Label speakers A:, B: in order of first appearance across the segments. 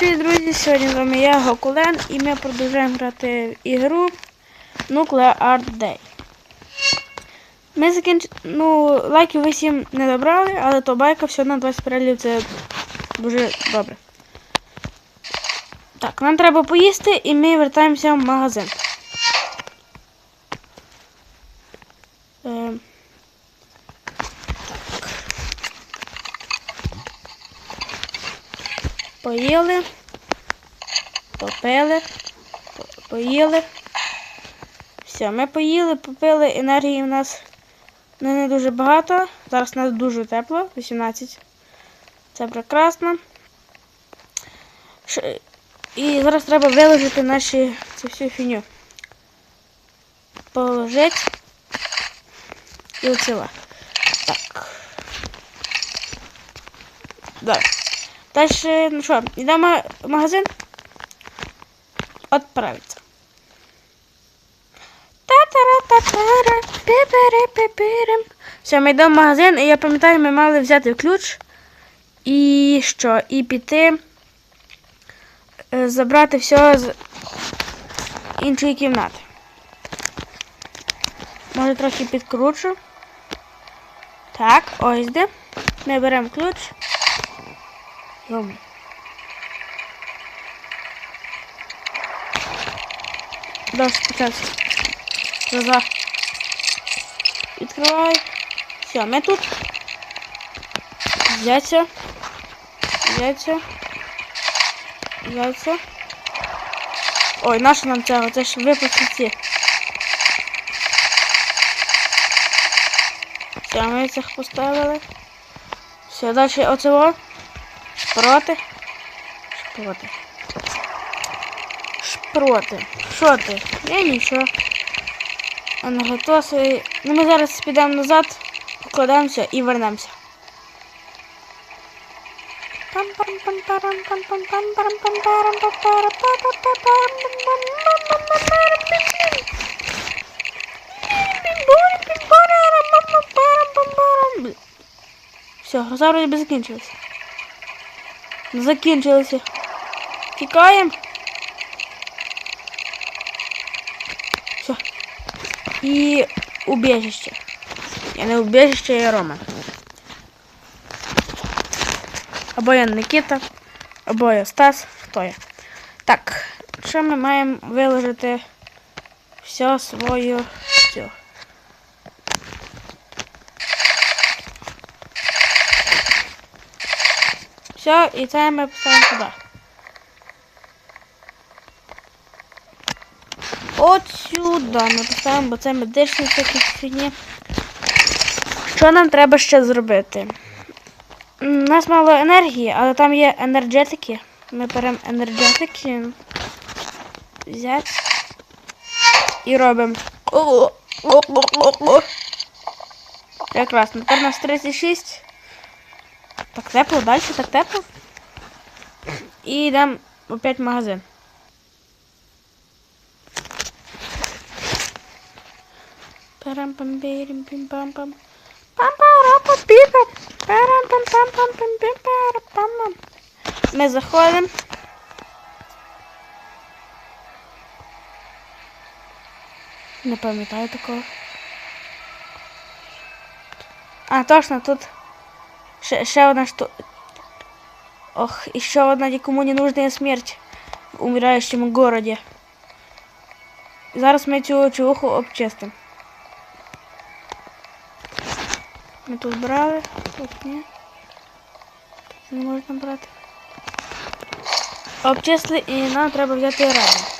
A: привіт, друзі! Сьогодні з вами я, Гокулен, і ми продовжуємо грати в ігру Nuclear Art Day. Ми закінч... Ну, лайків ви всім не добрали, але то байка все на 20 перелів це дуже добре. Так, нам треба поїсти і ми вертаємося в магазин. Е, Поїли. Попили. Поїли. Все, ми поїли, попили. Енергії в нас ну, не дуже багато. Зараз у нас дуже тепло, 18. Це прекрасно. І зараз треба виложити наші цю всю фіню. Положити. І оціла. Так. Далі. Дальше, ну що, йдемо в магазин? Отправиться. Та-та-ра-та-та-ра, пі-пі-ри-пі-пі-рим. Все, ми йдемо в магазин, і я пам'ятаю, ми мали взяти ключ. І що? І піти е, забрати все з іншої кімнати. Може трохи підкручу. Так, ось де. Ми беремо ключ. Йому. Дощ почався. Глаза. Відкривай. Все, ми тут. Яйця. Яйця. Яйця. Ой, наша нам цього, це ж випустити. Все, ми цих поставили. Все, далі оцього. Шпроти. Шпроти. Шпроти. Що ти? Я нічого. А на готові. Ну ми зараз підемо назад, покладаємося і вернемося. Все, вроде би закінчилася. Закінчилися. Тікаємо. Все. І убіжище. Я не убіжище, я Рома. Або я Никита, або я Стас. Хто я? Так, що ми маємо виложити все свою цю. Все, і це ми поставимо сюди. От сюди ми поставимо, бо це медичні такі фігні. Що нам треба ще зробити? У нас мало енергії, але там є енергетики. Ми беремо енергетики. Взяти. І робимо. Прекрасно. Тепер у нас 36. Так тепло, далі так тепло. І йдемо опять в магазин. парам пам пам пам пам пам пам Ми заходимо. Не пам'ятаю такого. А, точно, тут ще, ще одна штука. Ох, еще одна никому не нужная смерть в умирающем городе. Зараз ми цю чувуху обчистимо. Ми тут брали, тут ні. Не можна брати. Обчисли і нам треба взяти раду.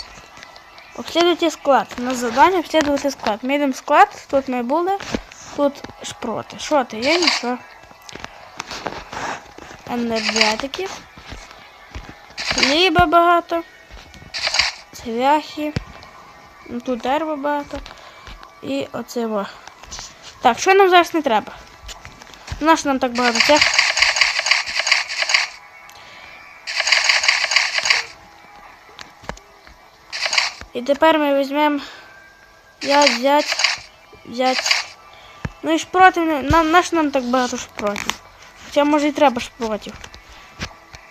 A: Обслідуйте склад. У нас завдання обслідувати склад. Ми йдемо в склад, тут ми були, тут шпроти. Що ти? Я нічого. Енергетики. Хліба багато. Цвяхи. Ну, Тут дерева багато. І оце во. Так, що нам зараз не треба? Наш нам так багато цих. І тепер ми візьмемо я взять, взять. Ну і шпротів, не- нам, наш нам так багато шпротів. Хоча може і треба шпротів.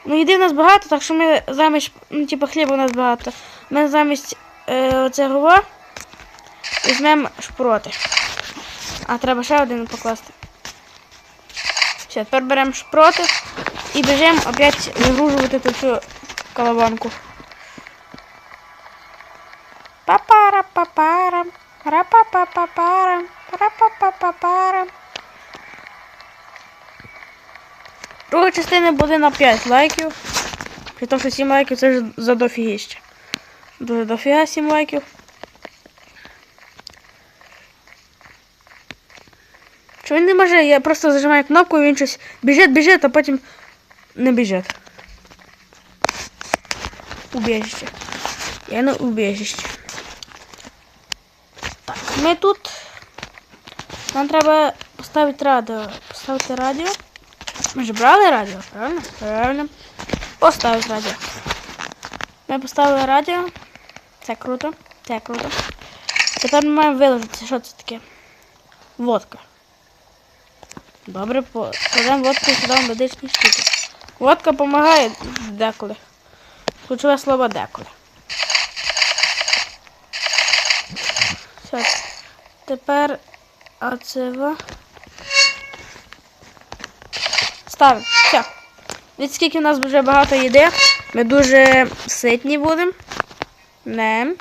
A: Ну, їди в нас багато, так що ми замість, ну, типу, хліба у нас багато. Ми замість е, оцього візьмемо шпроти. А, треба ще один покласти. Все, тепер беремо шпроти і біжимо опять вигружувати ту всю колобанку. Папара папарам, рапапапапарам, Друга частина буде на 5 лайків. При тому, що 7 лайків це ж за дофігіще. Дуже дофіга 7 лайків. Що він не може, я просто зажимаю кнопку і він щось біжить, біжить, а потім не біжить. Убіжище. Я на убіжище. Так, ми тут. Нам треба поставити радіо. Поставити радіо. Ми ж брали радіо, правильно? Правильно. Поставити радіо. Ми поставили радіо. Це круто. Це круто. Тепер ми маємо виложити, що це таке. Водка. Добре, покладемо водку сюди в медичні штуки. Водка допомагає деколи. Ключове слово деколи. Все. Тепер оце. Ставимо. Все. Від скільки в нас вже багато їди. Ми дуже ситні будемо. Не.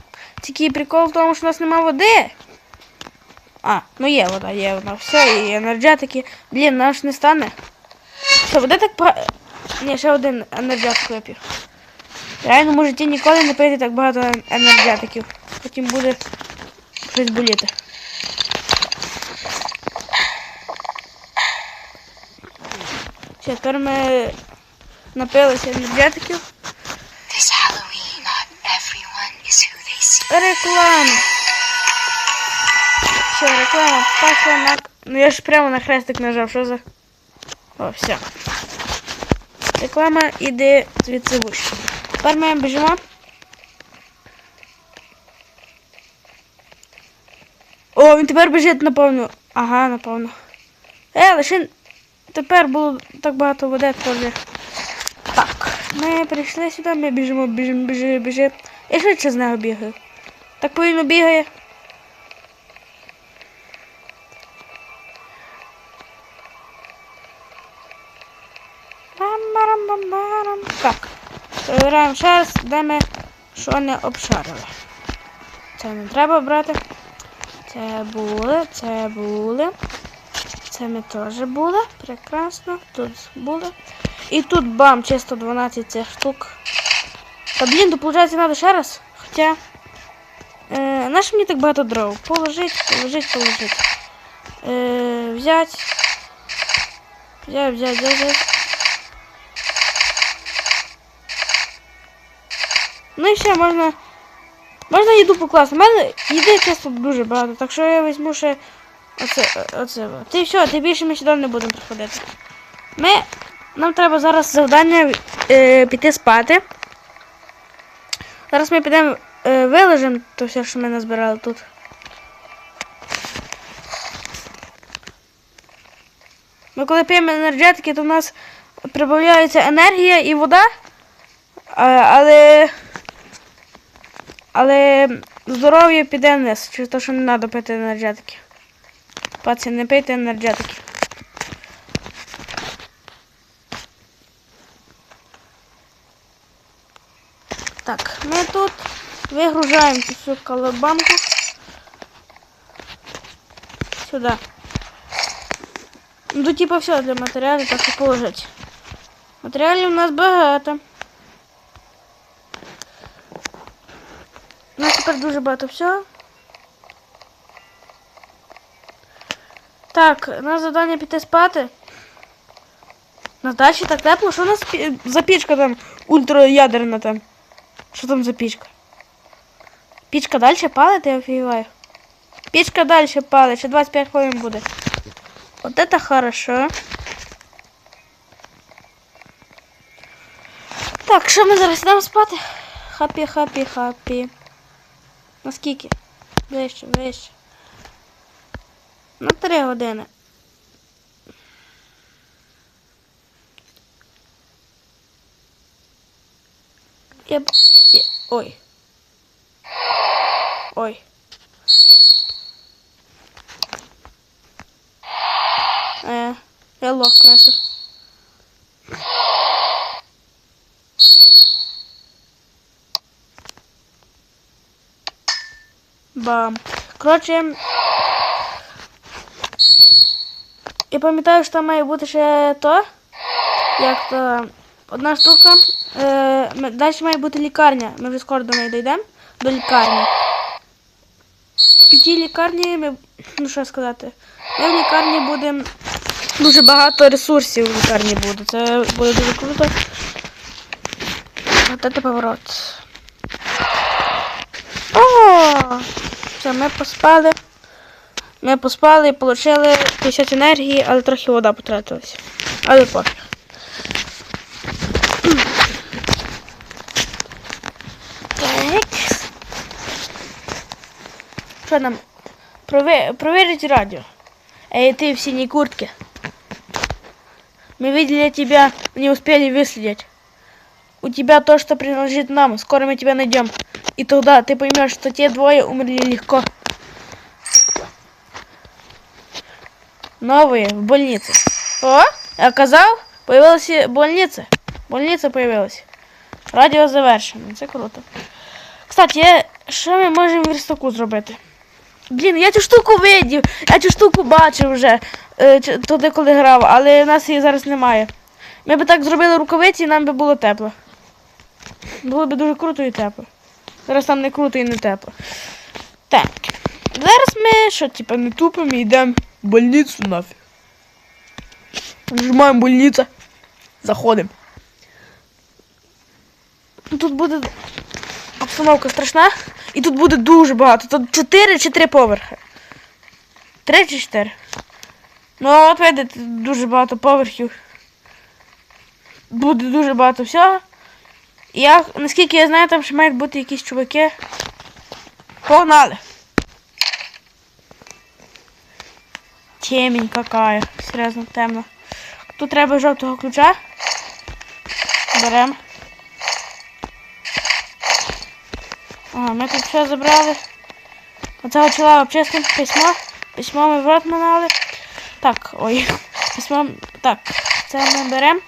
A: Тільки прикол в тому, що у нас немає води. А, ну є вода, є вода. Все, і енерджетики. Блін, наш не стане. Що, вода так ба... Ні, ще один енерджетик випів. Реально, може, ті ніколи не пити так багато ен- енерджетиків. Потім буде щось боліти. Тепер ми напилися енергетиків. Реклама. Все, реклама пошла на... Ну я ж прямо на хрестик нажав, що за... О, все. Реклама іде звідси вище. Тепер ми біжимо. О, він тепер біжить напевно. Ага, напевно. Е, лише тепер було так багато води теж. Так, ми прийшли сюди, ми біжимо, біжимо, біжимо, біжимо. Я швидше з нього бігаю. Так повільно бігає. Так. Перевіряємо ще раз, де ми що не обшарили. Це не треба брати. Це були, це були. Це ми теж були. Прекрасно. Тут були. І тут бам, чисто 12 цих штук. Та блін, то виходить треба ще раз. Хоча. Е, наш мені так багато дров. Положить, положить, положить. Е, взять. Взять, взять, взять, взять. Ну і все, можна. Можна їду покласти. У мене їди чисто дуже багато, так що я візьму ще оце. оце. Ти все, ти більше ми сюди не будемо приходити. Ми. Нам треба зараз завдання е, піти спати. Зараз ми підемо е, вилежимо то все, що ми назбирали тут. Ми коли п'ємо енергетики, то в нас прибавляється енергія і вода. Але. Але здоров'я піде вниз, через те, що не треба пити енергетики. Паці, не пийте енергетики. Так, ми тут вигружаємо всю колобанку сюди. Ну, типа все для матеріалів, так і положить. Матеріалів у нас багато. У нас тепер дуже багато всього. Так, у нас завдання піти спати. На дачі так тепло, що у нас за пічка там ультраядерна там. Що там за пічка? Пічка далі палить, я офігіваю. Пічка далі палить, ще 25 хвилин буде. От это хорошо. Так, що ми зараз йдемо спати? Хапі, хапі, хапі. Наскільки? Вище, вище. На три години. Я... Ой. Ой. Е, я лох, конечно. Бам. Коротше. Я пам'ятаю, що там має бути ще то. Як то одна штука. Е, далі має бути лікарня. Ми вже скоро до неї дійдемо. До лікарні. В тій лікарні ми. Ну що сказати? Ми в лікарні будемо. Дуже багато ресурсів в лікарні буде. Це буде дуже круто. От це поворот. О! Все, ми поспали. Ми поспали і отримали 50 енергії, але трохи вода потратилася. Але пофіг. Так. Что нам? Прове- проверить радио. Эй, ты в синей куртке. Мы видели тебя, не успели выследить. У тебя то, что принадлежит нам. Скоро мы тебя найдем. И тогда ты поймешь, что те двое умерли легко. Новые в больнице. О, оказал? Появилась больница. Больница появилась. Радіо завершено. Це круто. Кстати, що ми можемо в верстаку зробити? Блін, я цю штуку видів, я цю штуку бачив вже е, туди, коли грав, але нас її зараз немає. Ми б так зробили рукавиці і нам би було тепло. Було б дуже круто і тепло. Зараз там не круто і не тепло. Так. Зараз ми що, типа, не тупимо і йдемо в больницю нафіг. Нажимаємо больниця. Заходимо. Тут буде обстановка страшна. І тут буде дуже багато. Тут 4 чи 3 поверхи. 3 чи 4. Ну, от видите, дуже багато поверхів. Буде дуже багато всього. Я, наскільки я знаю, там ще мають бути якісь чуваки. Погнали! Темень какая. Серйозно, темно. Тут треба жовтого ключа. Беремо. Ага, ми тут все забрали. Оцього чола обчистимо письмо. Письмо ми в рот минали. Так, ой. Письмо. Так, це ми беремо.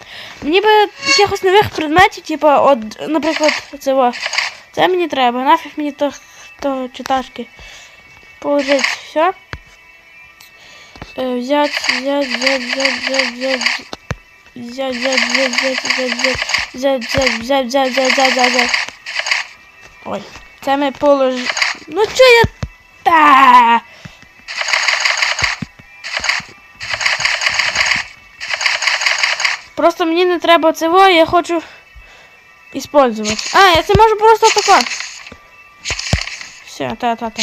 A: Мені би якихось нових предметів, типу, от, наприклад, цього. Це мені треба. Нафіг мені то, то читашки. Положить все. Е, взять, взять, взять, взять, взять, взять. Взять, взять, взять, взять, взять, взять, взять, взять, взять, взять, взять, взять, взять. Ой, це ми полож... Ну чо я... Та! Просто мені не треба цього, я хочу использовать. А, я це можу просто тако. Все, та, та, та.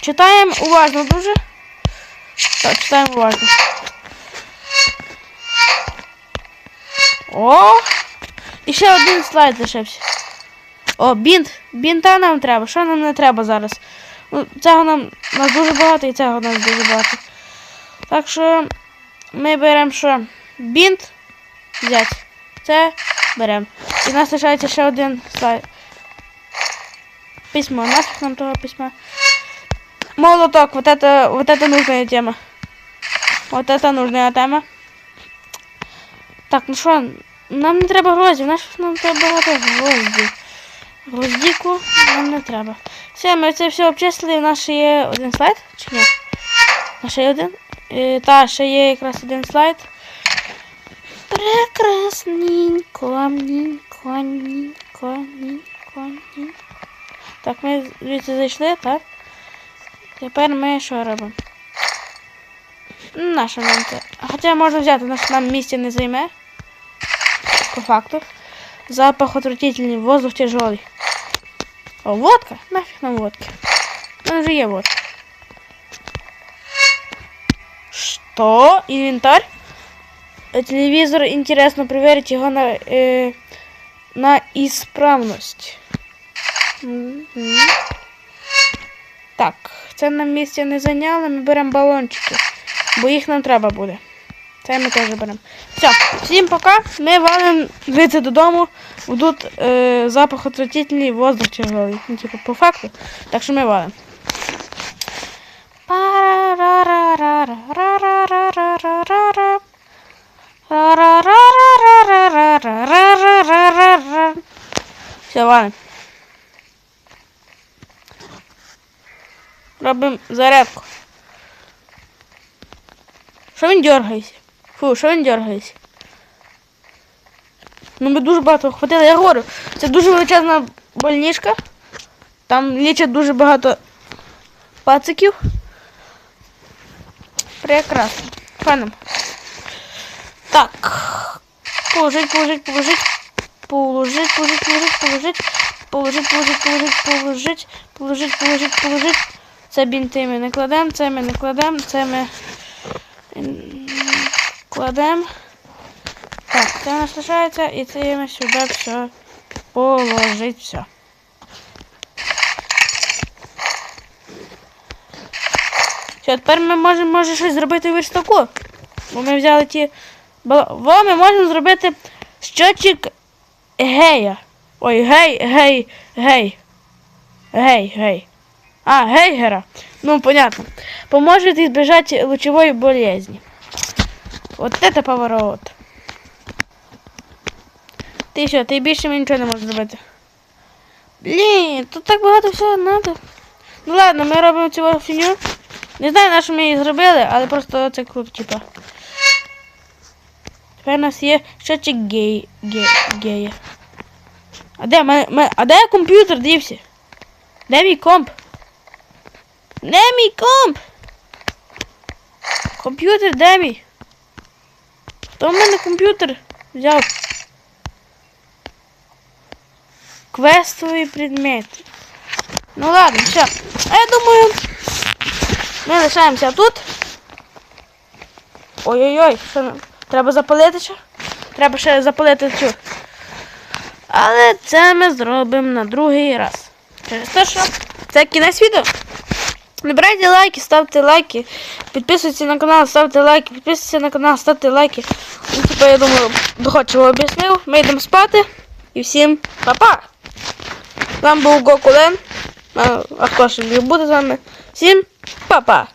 A: Читаємо уважно дуже. Так, читаємо уважно. О! І ще один слайд лишився. О, бінт. Бінта нам треба. Що нам не треба зараз? Ну, цього нам нас дуже багато і цього нас дуже багато. Так що ми беремо що? Бінт взяти. Це беремо. І нас лишається ще один слайд. Письмо. Нафиг нам того письма. Молоток. Вот это, вот это нужная тема. Вот это нужная тема. Так, ну що, нам не треба гвоздів, нафіг нам треба багато гвоздів. Гвоздіку нам не треба. Все, ми це все обчислили. У нас ще є один слайд, чи ні? У нас є один. Е, та, ще є якраз один слайд. Прекрасненько, ненько, ненько, ненько, ненько. Так, ми звідси зайшли, так? Тепер ми що робимо? Наша нам це. Хоча можна взяти, наш нам місця не займе. По факту. Запах отвратительный, воздух тяжелый. О, водка? Нафиг нам водки. Ну, уже є водка. Что? Инвентарь? Э, Телевизор, интересно проверить его на, э, на исправность. Мгм. Так, це нам місця не зайняло, ми беремо балончики, бо їх нам треба буде. Це ми теж беремо. Все, всім пока. Ми валимо звідси додому. Будуть е, запах отвратительний, воздух тяжелий. Ну, типу, по факту. Так що ми валимо. Все, валим. Робимо зарядку. Що він дергається? Фу, що він дергається? Ну ми дуже багато хватило. Я говорю, це дуже величезна больничка. Там лічать дуже багато пациків. Прекрасно. Фаном. Так. Положить, положить, положить. Положить, положить, положить, положить. Положить, положить, положить, положить. Положить, положить, положить. Це бінти ми не кладемо, це ми не кладемо, це ми кладемо. Так, це у нас лишається, і це ми сюди все положить все. Все, тепер ми можемо може щось зробити в верстаку. Бо ми взяли ті. Во, ми можемо зробити щочик гея. Ой, гей, гей, гей. Гей, гей. А, гейгера. Ну, понятно. Поможет избежать лучевой болезни. Вот это поворот. Ти що, ти більше мені нічого не можеш зробити. Блін, тут так багато всього треба. Ну ладно, ми робимо цю фіню. Не знаю, на що ми її зробили, але просто це круто, типа. Тепер у нас є щочик гей, гей, гея. А де, мене- а де комп'ютер дівся? Де мій комп? Де мій комп? Комп'ютер де? Хто в мене комп'ютер взяв? Квестовий предмет. Ну ладно, все. А я думаю, ми лишаємося тут. Ой-ой-ой, що нам? Треба запалити ще? Треба ще запалити цю. Але це ми зробимо на другий раз. Через те, що це кінець відео. Набирайте лайки, ставте лайки, підписуйтесь на канал, ставте лайки, підписуйтесь на канал, ставте лайки. Ну, типа, я думаю, доходчиво об'яснив. Ми йдемо спати. І всім па-па! Вами був Гокулен. А, хто ж міг бути з вами? Всім па-па!